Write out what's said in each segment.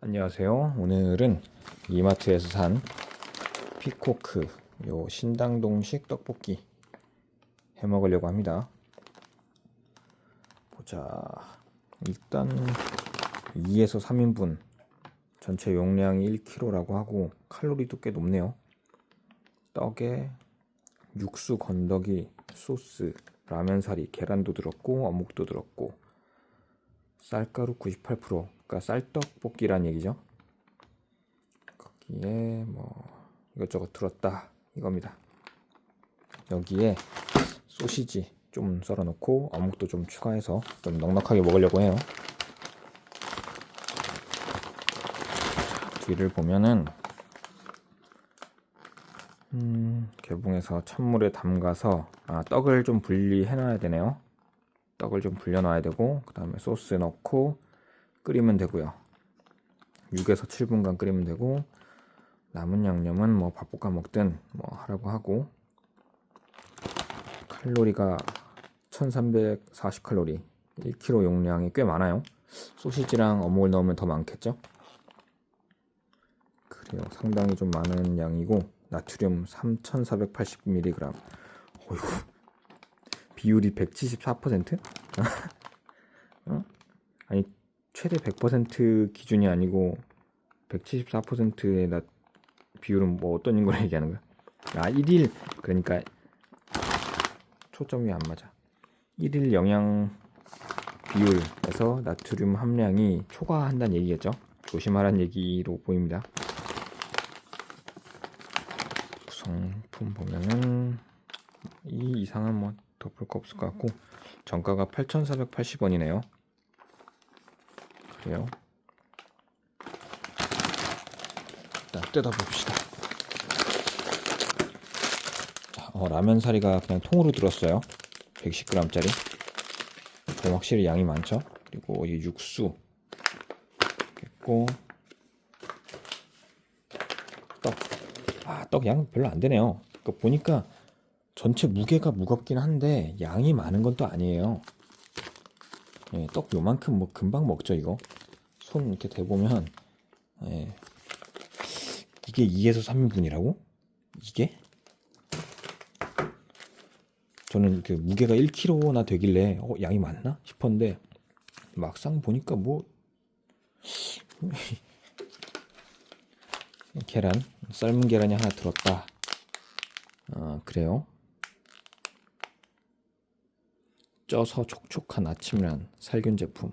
안녕하세요. 오늘은 이마트에서 산 피코크 요 신당동식 떡볶이 해 먹으려고 합니다. 보자. 일단 2에서 3인분 전체 용량이 1kg라고 하고 칼로리도 꽤 높네요. 떡에 육수 건더기 소스 라면사리 계란도 들었고 어묵도 들었고 쌀가루 98% 그러니까 쌀떡볶이란 얘기죠. 거기에 뭐 이것저것 들었다 이겁니다. 여기에 소시지 좀 썰어 놓고 어묵도 좀 추가해서 좀 넉넉하게 먹으려고 해요. 뒤를 보면은 음, 개봉해서 찬물에 담가서 아, 떡을 좀 분리해 놔야 되네요. 떡을 좀 불려 놔야 되고 그 다음에 소스 넣고 끓이면 되고요. 6에서 7분간 끓이면 되고 남은 양념은 뭐 밥 볶아 먹든 뭐 하라고 하고 칼로리가 1340칼로리 1kg 용량이 꽤 많아요. 소시지랑 어묵을 넣으면 더 많겠죠? 그래요. 상당히 좀 많은 양이고 나트륨 3480mg 어이구 비율이 174%? 어? 아니 최대 100% 기준이 아니고 174%의 나 비율은 뭐 어떤 걸 얘기하는 거야? 아 1일 그러니까 초점이 안 맞아. 1일 영양 비율에서 나트륨 함량이 초과한다는 얘기겠죠? 조심하라는 얘기로 보입니다. 구성품 보면은 이 이상은 뭐 더볼거 없을 것 같고 정가가 8,480원이네요. 그래요. 일단 뜯어봅시다. 자, 어, 라면 사리가 그냥 통으로 들었어요. 110g짜리. 그럼 확실히 양이 많죠. 그리고 이 육수 있고 떡. 아, 떡 양 별로 안 되네요. 그 보니까 전체 무게가 무겁긴 한데 양이 많은 건 또 아니에요. 예, 떡 요만큼 뭐 금방 먹죠 이거. 손 이렇게 대보면 예. 이게 2에서 3인분이라고? 이게? 저는 그 무게가 1kg나 되길래 어, 양이 많나 싶었는데 막상 보니까 뭐 계란 삶은 계란이 하나 들었다. 아 그래요? 쪄서 촉촉한 아침란 살균 제품.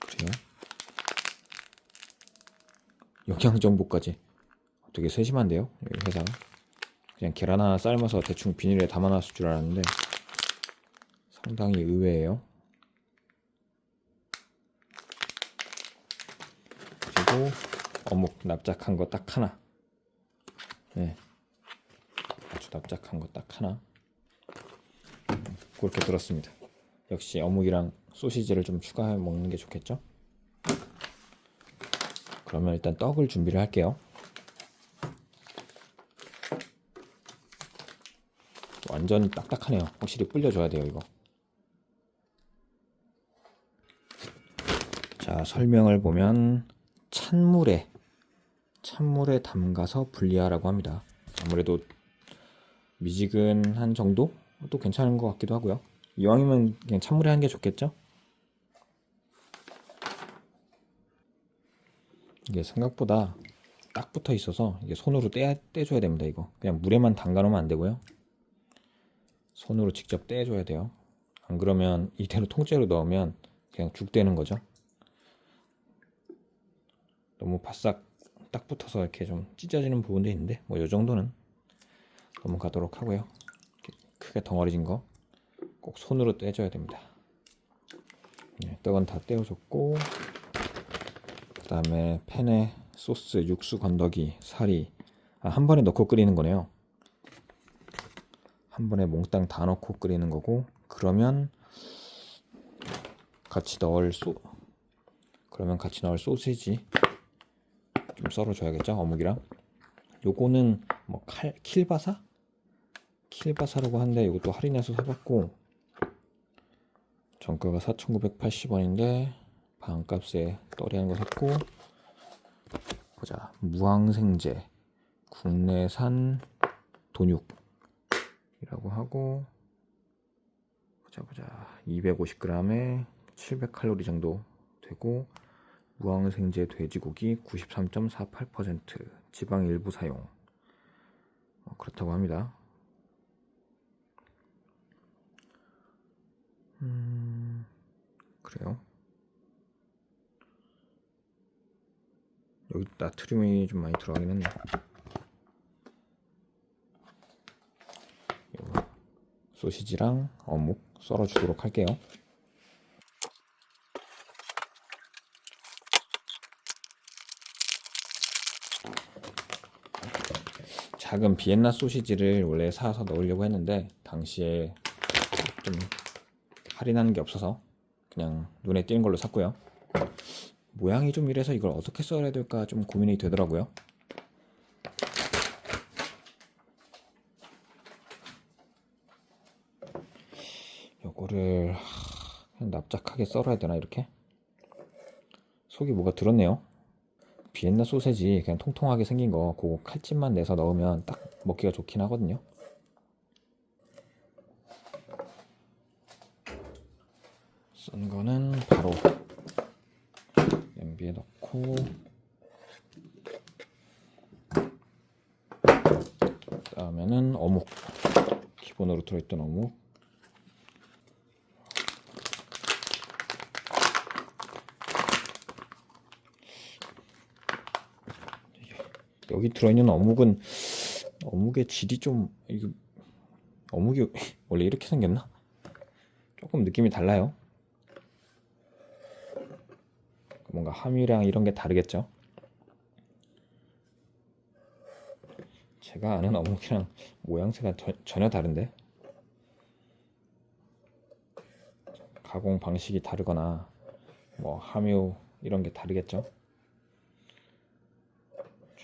그래요? 영양 정보까지 되게 세심한데요, 여기 회사가. 그냥 계란 하나 삶아서 대충 비닐에 담아놨을 줄 알았는데 상당히 의외예요. 그리고 어묵 납작한 거 딱 하나. 네. 납작한 거 딱 하나 그렇게 들었습니다. 역시 어묵이랑 소시지를 좀 추가해 먹는 게 좋겠죠? 그러면 일단 떡을 준비를 할게요. 완전 딱딱하네요. 확실히 불려줘야 돼요, 이거. 자, 설명을 보면 찬물에 찬물에 담가서 분리하라고 합니다. 아무래도 미지근한 정도? 또 괜찮은 것 같기도 하고요. 이왕이면 그냥 찬물에 하는 게 좋겠죠? 이게 생각보다 딱 붙어 있어서 이게 손으로 떼, 떼줘야 됩니다. 이거 그냥 물에만 담가 놓으면 안 되고요. 손으로 직접 떼줘야 돼요. 안 그러면 이대로 통째로 넣으면 그냥 죽 되는 거죠. 너무 바싹 딱 붙어서 이렇게 좀 찢어지는 부분도 있는데 뭐 이 정도는 넘어가도록 하고요. 크게 덩어리진 거 꼭 손으로 떼줘야 됩니다. 네, 떡은 다 떼어줬고 그 다음에 팬에 소스, 육수 건더기, 사리 아, 한 번에 넣고 끓이는 거네요. 한 번에 몽땅 다 넣고 끓이는 거고 그러면 같이 넣을 소 그러면 같이 넣을 소시지 좀 썰어줘야겠죠 어묵이랑 요거는 뭐 칼, 킬바사? 킬바사라고 하는데 이것도 할인해서 사봤고 정가가 4,980원인데 반값에 떨이하는 거 샀고 보자. 무항생제 국내산 돈육이라고 하고 보자 보자. 250g에 700칼로리 정도 되고 무항생제 돼지고기 93.48% 지방 일부 사용. 어, 그렇다고 합니다. 음 그래요. 여기 나트륨이 좀 많이 들어가긴 했네. 소시지랑 어묵 썰어 주도록 할게요. 작은 비엔나 소시지를 원래 사서 넣으려고 했는데 당시에 좀 할인하는 게 없어서 그냥 눈에 띄는 걸로 샀고요. 모양이 좀 이래서 이걸 어떻게 썰어야 될까 좀 고민이 되더라고요. 요거를 납작하게 썰어야 되나 이렇게? 속이 뭐가 들었네요. 비엔나 소세지 그냥 통통하게 생긴 거 그거 칼집만 내서 넣으면 딱 먹기가 좋긴 하거든요. 썬 거는 바로 냄비에 넣고 그다음에는 어묵 기본으로 들어있던 어묵 여기 들어있는 어묵은 어묵의 질이 좀 이거 어묵이 원래 이렇게 생겼나? 조금 느낌이 달라요. 뭔가 함유량 이런 게 다르겠죠. 제가 아는 어묵이랑 모양새가 저- 전혀 다른데 가공 방식이 다르거나 뭐 함유 이런 게 다르겠죠.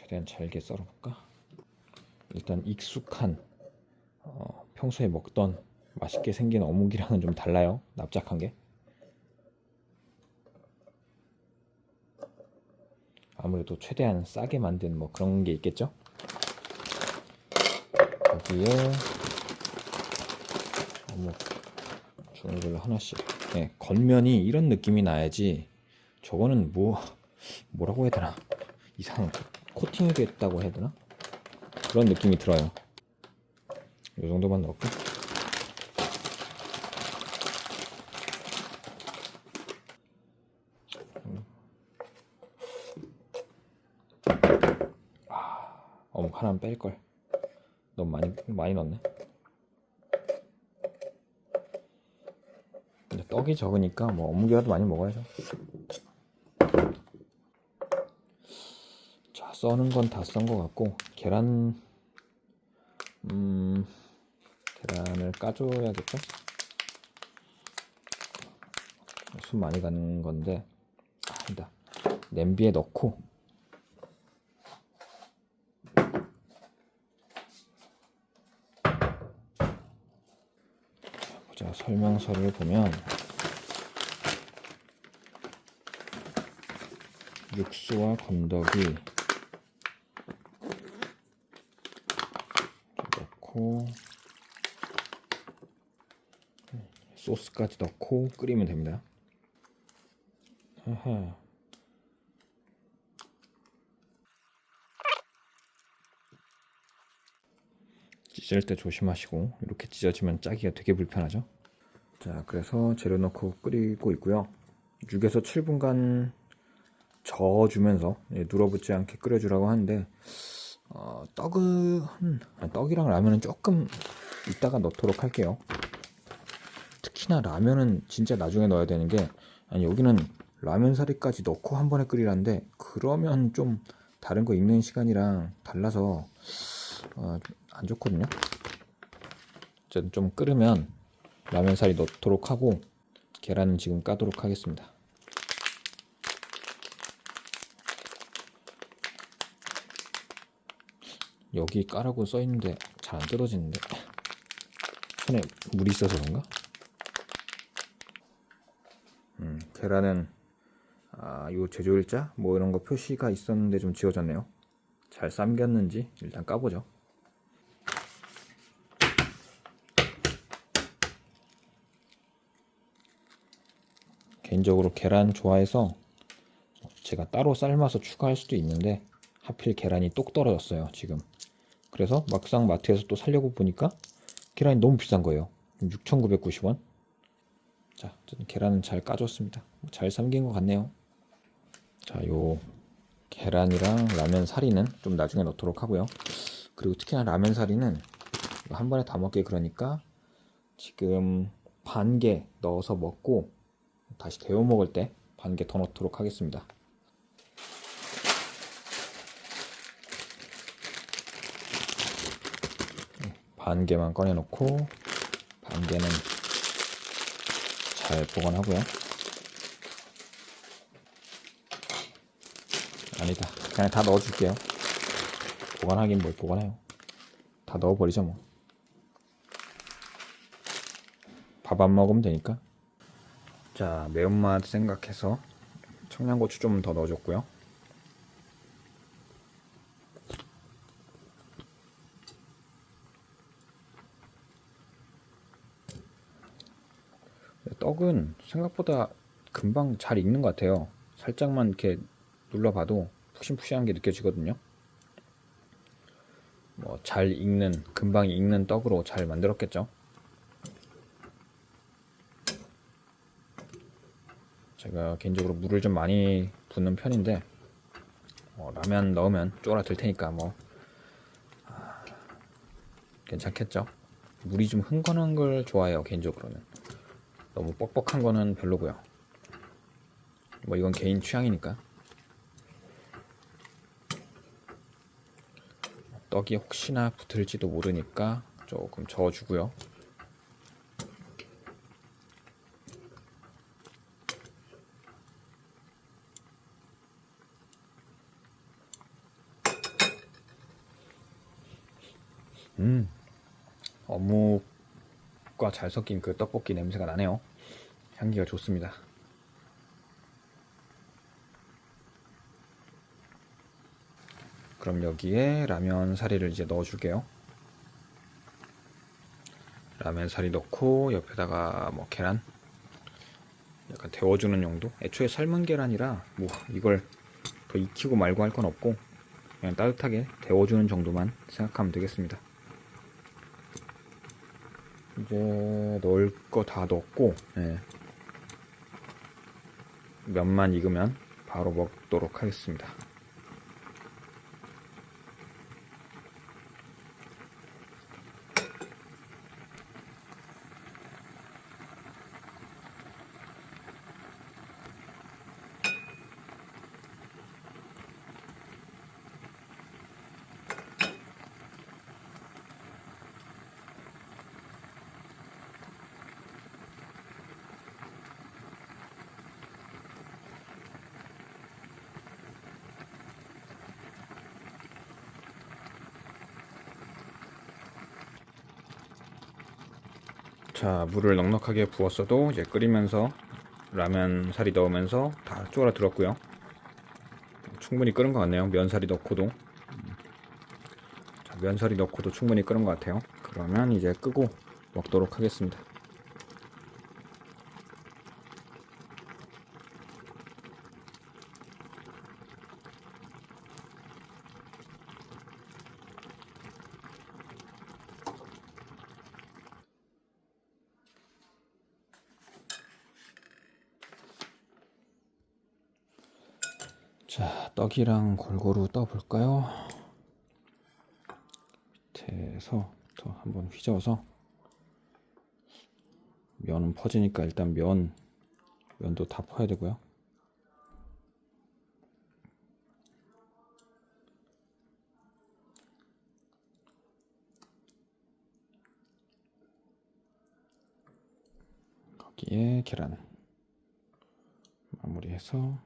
최대한 잘게 썰어볼까? 일단 익숙한 어, 평소에 먹던 맛있게 생긴 어묵이랑은 좀 달라요. 납작한 게. 아무래도 최대한 싸게 만든 뭐 그런 게 있겠죠? 여기에 어묵 종류별로 하나씩. 네, 겉면이 이런 느낌이 나야지. 저거는 뭐 뭐라고 해야 되나? 이상 코팅이 됐다고 해야 되나? 그런 느낌이 들어요. 이 정도만 넣을까? 어묵 하나는 뺄 걸. 너무 많이 많이 넣네. 근데 떡이 적으니까 뭐 어묵이라도 많이 먹어야죠. 자, 써는 건다썬것 같고 계란 음 계란을 까줘야겠죠? 숨 많이 가는 건데 아니다. 냄비에 넣고 보자 설명서를 보면 육수와 건더기 넣고 소스까지 넣고 끓이면 됩니다. 아하. 찢을 때 조심하시고 이렇게 찢어지면 짜기가 되게 불편하죠. 자, 그래서 재료 넣고 끓이고 있고요. 6에서 7분간 저어주면서 예, 눌어붙지 않게 끓여주라고 하는데 어, 떡은 아, 떡이랑 라면은 조금 이따가 넣도록 할게요. 특히나 라면은 진짜 나중에 넣어야 되는 게 아니 여기는 라면 사리까지 넣고 한 번에 끓이라는데 그러면 좀 다른 거 익는 시간이랑 달라서 어, 안 좋거든요. 어쨌든 좀 끓으면 라면 사리 넣도록 하고 계란은 지금 까도록 하겠습니다. 여기 까라고 써 있는데 잘 안 뜯어지는데 손에 물이 있어서 그런가? 음, 계란은 아, 요 제조일자 뭐 이런 거 표시가 있었는데 좀 지워졌네요. 잘 삶겼는지 일단 까보죠. 개인적으로 계란 좋아해서 제가 따로 삶아서 추가할 수도 있는데 하필 계란이 똑 떨어졌어요 지금 그래서 막상 마트에서 또 살려고 보니까 계란이 너무 비싼 거예요. 6,990원. 자 계란은 잘 까줬습니다. 잘 삶긴 것 같네요. 자 요 계란이랑 라면 사리는 좀 나중에 넣도록 하고요. 그리고 특히나 라면 사리는 한 번에 다 먹게 그러니까 지금 반 개 넣어서 먹고 다시 데워 먹을 때 반 개 더 넣도록 하겠습니다. 반 개만 꺼내 놓고 반 개는 잘 보관하고요. 아니다. 그냥 다 넣어 줄게요. 보관하긴 뭘 보관해요. 다 넣어 버리죠 뭐. 밥 안 먹으면 되니까. 자, 매운맛 생각해서 청양고추 좀 더 넣어줬고요. 떡은 생각보다 금방 잘 익는 것 같아요. 살짝만 이렇게 눌러봐도 푹신푹신한 게 느껴지거든요. 뭐 잘 익는, 금방 익는 떡으로 잘 만들었겠죠. 제가 개인적으로 물을 좀 많이 붓는 편인데 어, 라면 넣으면 쫄아들 테니까 뭐 아, 괜찮겠죠. 물이 좀 흥건한 걸 좋아해요 개인적으로는 너무 뻑뻑한 거는 별로고요. 뭐 이건 개인 취향이니까 떡이 혹시나 붙을지도 모르니까 조금 저어주고요. 음, 어묵 과 잘 섞인 그 떡볶이 냄새가 나네요. 향기가 좋습니다. 그럼 여기에 라면 사리를 이제 넣어줄게요. 라면 사리 넣고 옆에다가 뭐 계란 약간 데워주는 용도. 애초에 삶은 계란이라 뭐 이걸 더 익히고 말고 할 건 없고 그냥 따뜻하게 데워주는 정도만 생각하면 되겠습니다. 이제 넣을 거 다 넣었고 예. 면만 익으면 바로 먹도록 하겠습니다. 자, 물을 넉넉하게 부었어도 이제 끓이면서 라면 사리 넣으면서 다 쫄아들었고요. 충분히 끓은 것 같네요. 면사리 넣고도. 자, 면사리 넣고도 충분히 끓은 것 같아요. 그러면 이제 끄고 먹도록 하겠습니다. 자, 떡이랑 골고루 떠볼까요? 밑에서부터 한번 휘저어서 면은 퍼지니까 일단 면 면도 다 퍼야 되고요. 거기에 계란 마무리해서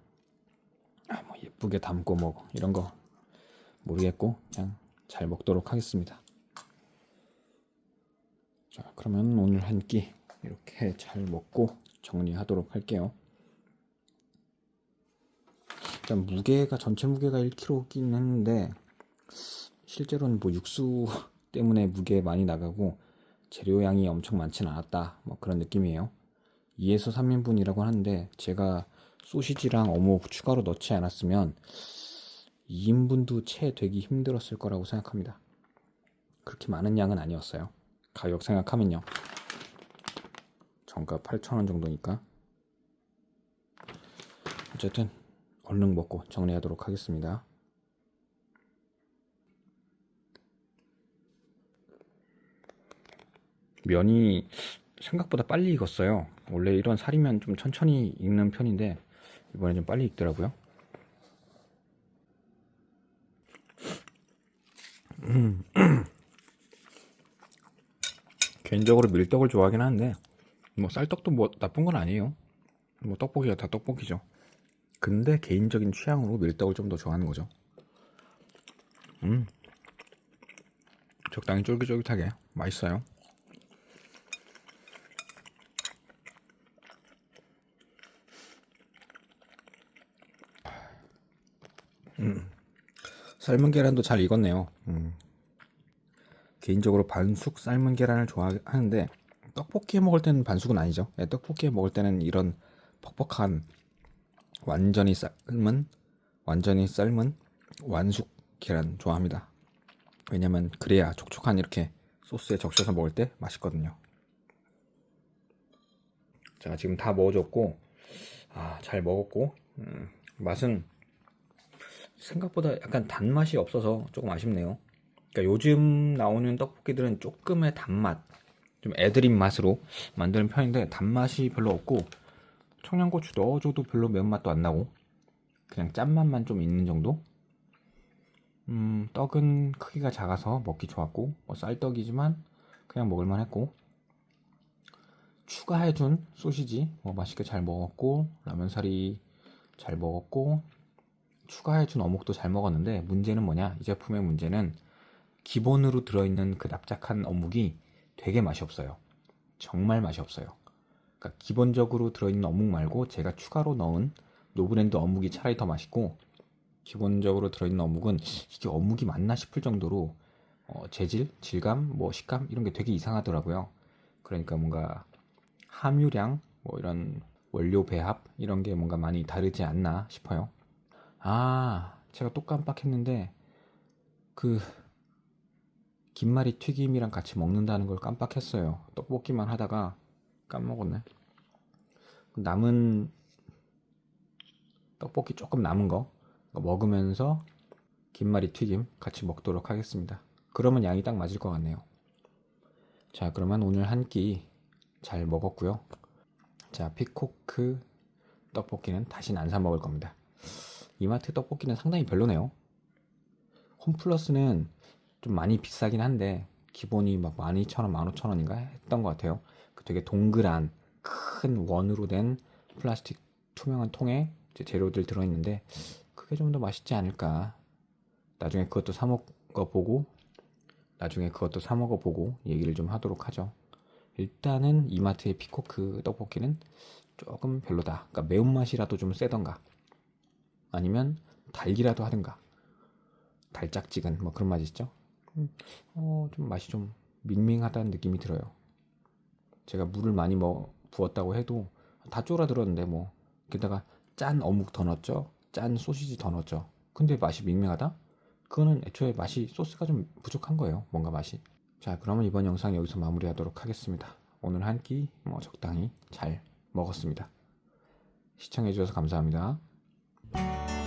예쁘게 담고 뭐 이런 거 모르겠고 그냥 잘 먹도록 하겠습니다. 자, 그러면 오늘 한 끼 이렇게 잘 먹고 정리하도록 할게요. 일단 무게가 전체 무게가 1kg긴 했는데 실제로는 뭐 육수 때문에 무게 많이 나가고 재료 양이 엄청 많지는 않았다 뭐 그런 느낌이에요 2에서 3인분이라고 하는데 제가 소시지랑 어묵 추가로 넣지 않았으면 2인분도 채 되기 힘들었을 거라고 생각합니다 그렇게 많은 양은 아니었어요 가격 생각하면요 정가 8,000원 정도니까 어쨌든 얼른 먹고 정리하도록 하겠습니다. 면이 생각보다 빨리 익었어요. 원래 이런 살이면 좀 천천히 익는 편인데 이번에 좀 빨리 익더라고요. 음. 개인적으로 밀떡을 좋아하긴 하는데 뭐 쌀떡도 뭐 나쁜 건 아니에요. 뭐 떡볶이가 다 떡볶이죠. 근데 개인적인 취향으로 밀떡을 좀 더 좋아하는 거죠. 음. 적당히 쫄깃쫄깃하게 맛있어요. 삶은 계란도 잘 익었네요. 음. 개인적으로 반숙 삶은 계란을 좋아하는데 떡볶이에 먹을 때는 반숙은 아니죠. 예, 떡볶이에 먹을 때는 이런 퍽퍽한 완전히 삶은 완전히 삶은 완숙 계란 좋아합니다. 왜냐면 그래야 촉촉한 이렇게 소스에 적셔서 먹을 때 맛있거든요. 자 지금 다 먹어줬고 아, 잘 먹었고 음, 맛은 생각보다 약간 단맛이 없어서 조금 아쉽네요. 그러니까 요즘 나오는 떡볶이들은 조금의 단맛, 좀 애드립 맛으로 만드는 편인데 단맛이 별로 없고 청양고추 넣어줘도 별로 매운맛도 안 나고 그냥 짠맛만 좀 있는 정도? 음, 떡은 크기가 작아서 먹기 좋았고 뭐 쌀떡이지만 그냥 먹을만 했고 추가해준 소시지 뭐 맛있게 잘 먹었고 라면 사리 잘 먹었고 추가해준 어묵도 잘 먹었는데 문제는 뭐냐 이 제품의 문제는 기본으로 들어있는 그 납작한 어묵이 되게 맛이 없어요 정말 맛이 없어요 그러니까 기본적으로 들어있는 어묵 말고 제가 추가로 넣은 노브랜드 어묵이 차라리 더 맛있고 기본적으로 들어있는 어묵은 이게 어묵이 맞나 싶을 정도로 어, 재질, 질감, 뭐 식감 이런 게 되게 이상하더라고요. 그러니까 뭔가 함유량, 뭐 이런 원료 배합 이런 게 뭔가 많이 다르지 않나 싶어요. 아, 제가 또 깜빡했는데 그 김말이 튀김이랑 같이 먹는다는 걸 깜빡했어요. 떡볶이만 하다가 까먹었네. 남은 떡볶이 조금 남은 거 먹으면서 김말이 튀김 같이 먹도록 하겠습니다. 그러면 양이 딱 맞을 것 같네요. 자, 그러면 오늘 한 끼 잘 먹었고요. 자, 피코크 떡볶이는 다시는 안 사 먹을 겁니다. 이마트 떡볶이는 상당히 별로네요. 홈플러스는 좀 많이 비싸긴 한데 기본이 막 12,000원, 15,000원인가 했던 것 같아요. 그 되게 동그란 큰 원으로 된 플라스틱 투명한 통에 재료들 들어있는데 그게 좀 더 맛있지 않을까. 나중에 그것도 사 먹어보고 나중에 그것도 사 먹어보고 얘기를 좀 하도록 하죠. 일단은 이마트의 피코크 떡볶이는 조금 별로다. 그러니까 매운맛이라도 좀 세던가 아니면 달기라도 하든가. 달짝지근 뭐 그런 맛이 있죠. 음, 어, 좀 맛이 좀 밍밍하다는 느낌이 들어요. 제가 물을 많이 뭐 부었다고 해도 다 쫄아들었는데 뭐. 게다가 짠 어묵 더 넣었죠? 짠 소시지 더 넣었죠? 근데 맛이 밍밍하다? 그거는 애초에 맛이 소스가 좀 부족한 거예요 뭔가 맛이. 자 그러면 이번 영상 여기서 마무리하도록 하겠습니다. 오늘 한 끼 뭐 적당히 잘 먹었습니다. 시청해주셔서 감사합니다 Thank you.